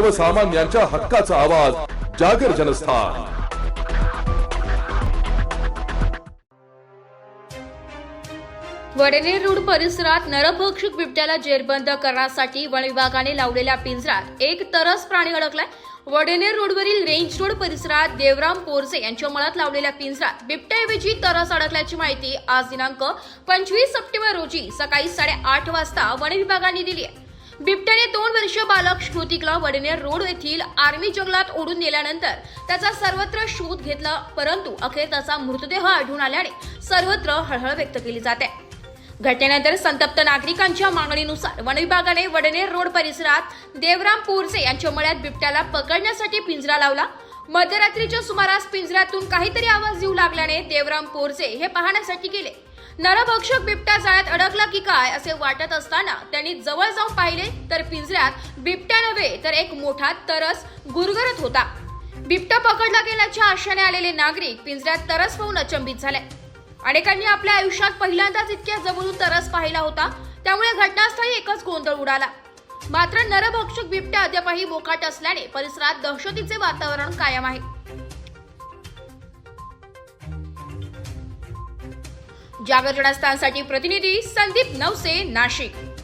सर्वसामान्यांच्या हक्काचा आवाज जागर जनस्थान. वडनेर रोड परिसरात नरभक्षक बिबट्याला जेरबंद करण्यासाठी वन विभागाने लावलेल्या पिंजरात एक तरस प्राणी अडकलाय. वडनेर रोडवरील रेंज रोड परिसरात देवराम पोरसे यांच्या मळात लावलेल्या पिंजरात बिबट्याऐवजी तरस अडकल्याची माहिती आज दिनांक पंचवीस सप्टेंबर रोजी सकाळी साडेआठ वाजता वन विभागाने दिली आहे. बिबट्याने दोन वर्षीय बालक श्रुतिकला वडनेर रोड येथील आर्मी जंगलात ओढून नेल्यानंतर त्याचा सर्वत्र शोध घेतला परंतु अखेर त्याचा मृतदेह आढळून आल्याने सर्वत्र हळहळ व्यक्त केली जाते. घटनेनंतर संतप्त नागरिकांच्या मागणीनुसार वन विभागाने वडनेर रोड परिसरात देवराम पोरसे यांच्या मळ्यात बिबट्याला पकडण्यासाठी पिंजरा लावला. मध्यरात्रीच्या सुमारास पिंजऱ्यातून काहीतरी आवाज येऊ लागल्याने देवराम पोरसे हे पाहण्यासाठी गेले. नरभक्षक बिबट्या जाळ्यात अडकला की काय असे वाटत असताना त्यांनी जवळ जाऊन पाहिले तर पिंजऱ्यात बिबट्या नव्हे तर एक मोठा तरस गुरगरत होता. बिबट्या पकडला गेल्याच्या आशेने आलेले नागरिक पिंजऱ्यात तरस पाहून अचंबित झाले. अनेकांनी आपल्या आयुष्यात पहिल्यांदाच इतक्या जवळून तरस पाहिला होता त्यामुळे घटनास्थळी एकच गोंधळ उडाला. मात्र नरभक्षक बिबट्या अद्यापही बोकाट असल्याने परिसरात दहशतीचे वातावरण कायम आहे. जागर स्थानसाठी प्रतिनिधी संदीप नवसे नाशिक.